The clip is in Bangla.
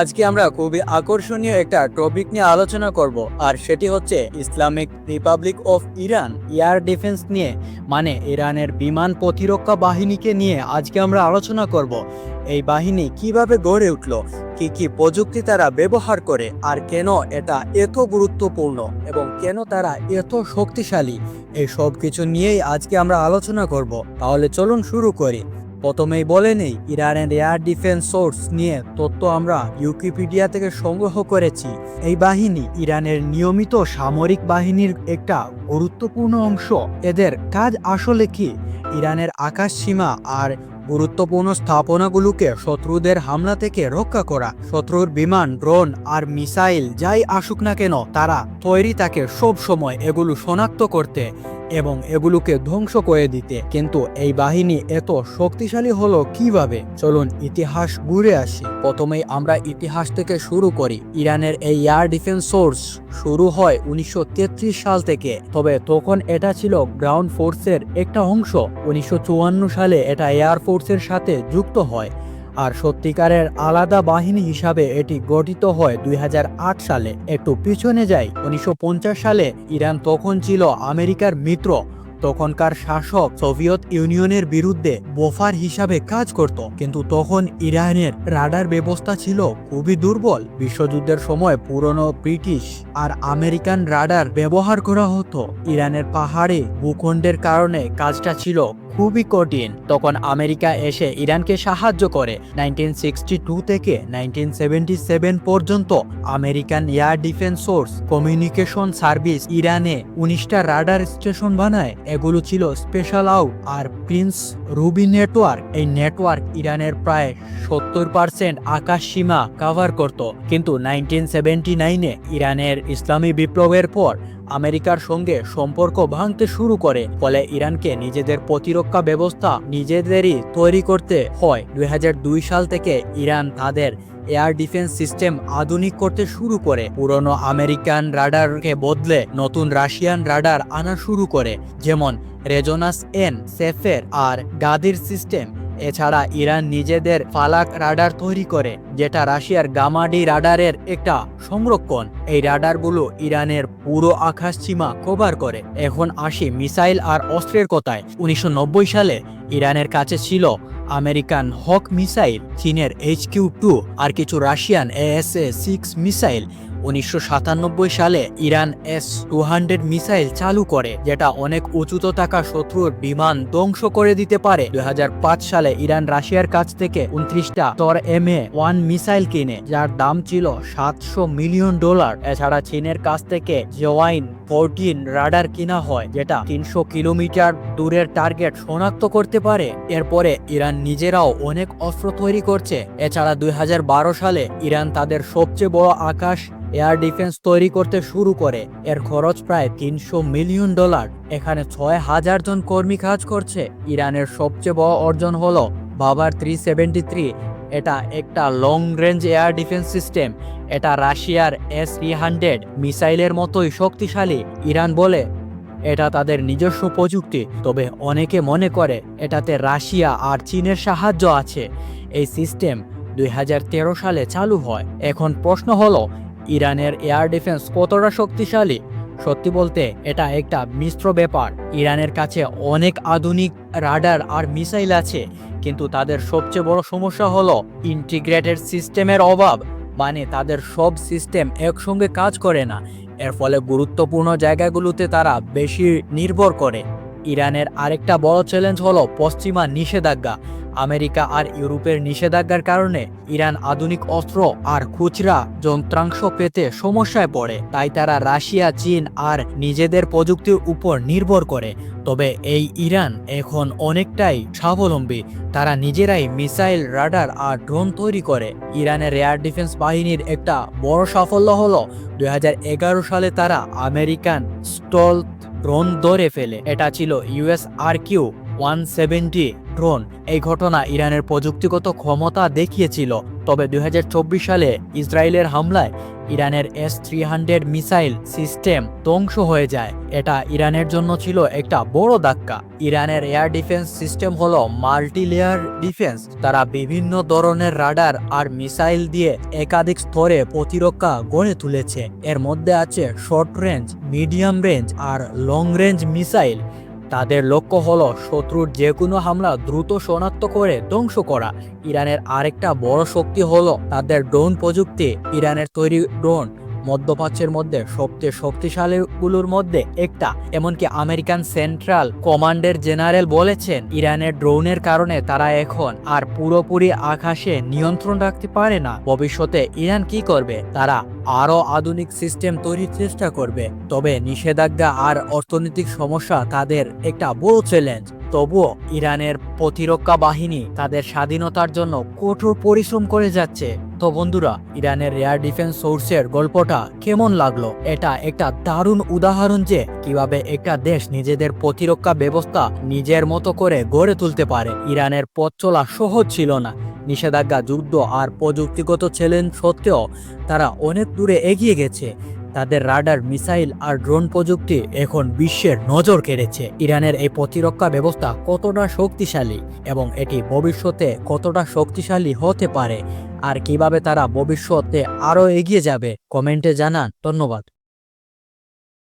আজকে আমরা খুবই আকর্ষণীয় একটা টপিক নিয়ে আলোচনা করব, আর সেটি হচ্ছে Islamic republic of Iran air defence নিয়ে মানে ইরানের বিমান প্রতিরক্ষা বাহিনীকে নিয়ে আজকে আমরা আলোচনা করব। এই বাহিনী কীভাবে গড়ে উঠল, কি কি প্রযুক্তি তারা ব্যবহার করে, আর কেন এটা এত গুরুত্বপূর্ণ এবং কেন তারা এত শক্তিশালী, এই সব কিছু নিয়েই আজকে আমরা আলোচনা করব। তাহলে চলুন শুরু করি। প্রথমেই বলে নেই ইরানের এয়ার ডিফেন্স সোর্স নিয়ে তথ্য আমরা ইউকিপিডিয়া থেকে সংগ্রহ করেছি। এই বাহিনী ইরানের নিয়মিত সামরিক বাহিনীর একটা গুরুত্বপূর্ণ অংশ। এদের কাজ আসলে কি? ইরানের আকাশ সীমা আর গুরুত্বপূর্ণ স্থাপনাগুলোকে শত্রুদের হামলা থেকে রক্ষা করা। শত্রুর বিমান, ড্রোন আর মিসাইল যাই আসুক না কেন, তারা তৈরি থাকে সব সময় এগুলো শনাক্ত করতে। এবং এগুলোকে ধ্বংস করে দিতে। কিন্তু এই বাহিনী এত শক্তিশালী হলো কীভাবে? চলুন ইতিহাস ঘুরে আসি। প্রথমেই আমরা ইতিহাস থেকে শুরু করি। ইরানের এই এয়ার ডিফেন্স সোর্স শুরু হয় উনিশশো তেত্রিশ সাল থেকে। তবে তখন এটা ছিল গ্রাউন্ড ফোর্সের একটা অংশ। উনিশশো চুয়ান্ন সালে এটা এয়ার ফোর্সের সাথে যুক্ত হয়। আর সত্যিকারের আলাদা বাহিনী হিসাবে এটি গঠিত হয় দুই হাজার আট সালে। একটু পিছনে যাই, উনিশশো পঞ্চাশ সালে ইরান তখন ছিল আমেরিকার মিত্র। তখনকার শাসক সোভিয়েত ইউনিয়নের বিরুদ্ধে বোফার হিসাবে কাজ করত। কিন্তু তখন ইরানের রাডার ব্যবস্থা ছিল খুবই দুর্বল। বিশ্বযুদ্ধের সময় পুরনো ব্রিটিশ আর আমেরিকান রাডার ব্যবহার করা হতো। ইরানের পাহাড়ে ভূখণ্ডের কারণে কাজটা ছিল খুবই কঠিন। তখন আমেরিকা এসে ইরানকে সাহায্য করে। নাইনটিন থেকে নাইনটিন পর্যন্ত American air defence source communication service ইরানে উনিশটা রাডার স্টেশন বানায়। এগুলো ছিল স্পেশাল আউট আর প্রিন্স রুবি নেটওয়ার্ক। এই নেটওয়ার্ক ইরানের প্রায় সত্তর পার্সেন্ট আকাশ সীমা কভার করত। কিন্তু নাইনটিন নাইনে ইরানের ইসলামী বিপ্লবের পর আমেরিকার সঙ্গে সম্পর্ক ভাঙতে শুরু করে, ফলে ইরানকে নিজেদের প্রতিরক্ষা ব্যবস্থা নিজেদেরই তৈরি করতে হয়। দু হাজার দুই সাল থেকে ইরান তাদের এয়ার ডিফেন্স সিস্টেম আধুনিক করতে শুরু করে। পুরনো আমেরিকান রাডারকে বদলে নতুন রাশিয়ান রাডার আনা শুরু করে, যেমন রেজোনাস এন সেফের আর গাদির সিস্টেম। এছাড়া ইরান নিজেদের ফালাক রাডার তৈরি করে, যেটা রাশিয়ার গামাডি রাডারের একটা সংরক্ষণ। এই রাডারগুলো ইরানের পুরো আকাশ সীমা কভার করে। এখন আসি মিসাইল আর অস্ত্রের কথায়। উনিশশো নব্বই সালে ইরানের কাছে ছিল আমেরিকান হক মিসাইল, চীনের এইচ কিউ টু আর কিছু রাশিয়ান এএসএ সিক্স মিসাইল। উনিশশো সাতানব্বই সালে Iran S two hundred missile চালু করে, যেটা অনেক উঁচুতে থাকা শত্রুর বিমান ধ্বংস করে দিতে পারে। দু হাজার পাঁচ সালে ইরান রাশিয়ার কাছ থেকে উনত্রিশটা তর এম এ ওয়ান মিসাইল কিনে, যার দাম ছিল সাতশো মিলিয়ন ডলার। এছাড়া চীনের কাছ থেকে জোয়াইন ফোরটিন রাডার কিনা হয়, যেটা তিনশো কিলোমিটার দূরের টার্গেট শনাক্ত করতে পারে। এরপরে ইরান নিজেরাও অনেক অস্ত্র তৈরি করছে। এছাড়া দুই হাজার বারো সালে ইরান তাদের সবচেয়ে বড় আকাশ এয়ার ডিফেন্স তৈরি করতে শুরু করে। এর খরচ প্রায় তিনশো মিলিয়ন ডলার। এখানে ছয় হাজার জন কর্মী কাজ করছে। ইরানের সবচেয়ে বড় অর্জন হলো বাবার থ্রি সেভেন্টি থ্রি। এটা একটা long range air defence system এটা রাশিয়ার এস থ্রি হান্ড্রেড মিসাইলের মতোই শক্তিশালী। ইরান বলে, এটা তাদের নিজস্ব প্রযুক্তি। তবে অনেকে মনে করে, এটাতে রাশিয়া আর চীনের সাহায্য আছে। এই সিস্টেম দুই হাজার তেরো সালে চালু হয়। এখন প্রশ্ন হলো ইরানের এয়ার ডিফেন্স কতটা শক্তিশালী? সত্যি বলতে, এটা একটা মিশ্র ব্যাপার। ইরানের কাছে অনেক আধুনিক রাডার আর মিসাইল আছে, কিন্তু তাদের সবচেয়ে বড় সমস্যা হলো ইন্টিগ্রেটেড সিস্টেমের অভাব। মানে তাদের সব সিস্টেম একসঙ্গে কাজ করে না। এর ফলে গুরুত্বপূর্ণ জায়গাগুলোতে তারা বেশি নির্ভর করে। ইরানের আরেকটা বড় চ্যালেঞ্জ হলো পশ্চিমা নিষেধাজ্ঞা। আমেরিকা আর ইউরোপের নিষেধাজ্ঞার কারণে ইরান আধুনিক অস্ত্র আর খুচরা যন্ত্রাংশ পেতে সমস্যায় পড়ে। তাই তারা রাশিয়া, চীন আর নিজেদের প্রযুক্তির উপর নির্ভর করে। তবে এই ইরান এখন অনেকটাই স্বাবলম্বী। তারা নিজেরাই মিসাইল, রাডার আর ড্রোন তৈরি করে। ইরানের এয়ার ডিফেন্স বাহিনীর একটা বড় সাফল্য হলো, দুই হাজার এগারো সালে তারা আমেরিকান স্টল ড্রোন ধরে ফেলে। এটা ছিল US R Q one seventy drone এই ঘটনা ইরানের প্রযুক্তিগত ক্ষমতা দেখিয়েছিল, তবে দু হাজার চব্বিশ সালে ইসরায়েলের হামলায় ইরানের S three hundred missile system ধ্বংস হয়ে যায়। এটা ইরানের জন্য ছিল একটা বড় ধাক্কা। ইরানের এয়ার ডিফেন্স সিস্টেম হল মাল্টি লেয়ার ডিফেন্স। তারা বিভিন্ন ধরনের রাডার আর মিসাইল দিয়ে একাধিক স্তরে প্রতিরক্ষা গড়ে তুলেছে। এর মধ্যে আছে শর্ট রেঞ্জ, মিডিয়াম রেঞ্জ আর লং রেঞ্জ মিসাইল। তাদের লক্ষ্য হল শত্রুর যে কোনো হামলা দ্রুত শনাক্ত করে ধ্বংস করা। ইরানের আরেকটা বড় শক্তি হল তাদের ড্রোন প্রযুক্তি। ইরানের তৈরি ড্রোন মধ্যপ্রাচ্যের মধ্যে সবচেয়ে শক্তিশালীগুলোর মধ্যে একটা। এমনকি আমেরিকান সেন্ট্রাল কমান্ডের জেনারেল বলেছেন, ইরানের ড্রোনের কারণে তারা এখন আর পুরোপুরি আকাশে নিয়ন্ত্রণ রাখতে পারে না। ভবিষ্যতে ইরান কি করবে? তারা আরও আধুনিক সিস্টেম তৈরির চেষ্টা করবে। তবে নিষেধাজ্ঞা আর অর্থনৈতিক সমস্যা তাদের একটা বড় চ্যালেঞ্জ। তবুও ইরানের প্রতিরক্ষা বাহিনী তাদের স্বাধীনতার জন্য কঠোর পরিশ্রম করে যাচ্ছে। তো বন্ধুরা, ইরানের এয়ার ডিফেন্স সোর্সের গল্পটা কেমন লাগল? এটা একটা দারুণ উদাহরণ যে কীভাবে একটা দেশ নিজেদের প্রতিরক্ষা ব্যবস্থা নিজের মতো করে গড়ে তুলতে পারে। ইরানের পথ চলা সহজ ছিল না। নিষেধাজ্ঞা, যুদ্ধ আর প্রযুক্তিগত চ্যালেঞ্জ সত্ত্বেও তারা অনেক দূরে এগিয়ে গেছে। তাদের রাডার, মিসাইল আর ড্রোন প্রযুক্তি এখন বিশ্বের নজর কেড়েছে। ইরানের এই প্রতিরক্ষা ব্যবস্থা কতটা শক্তিশালী এবং এটি ভবিষ্যতে কতটা শক্তিশালী হতে পারে, আর কীভাবে তারা ভবিষ্যতে আরও এগিয়ে যাবে, কমেন্টে জানান। ধন্যবাদ।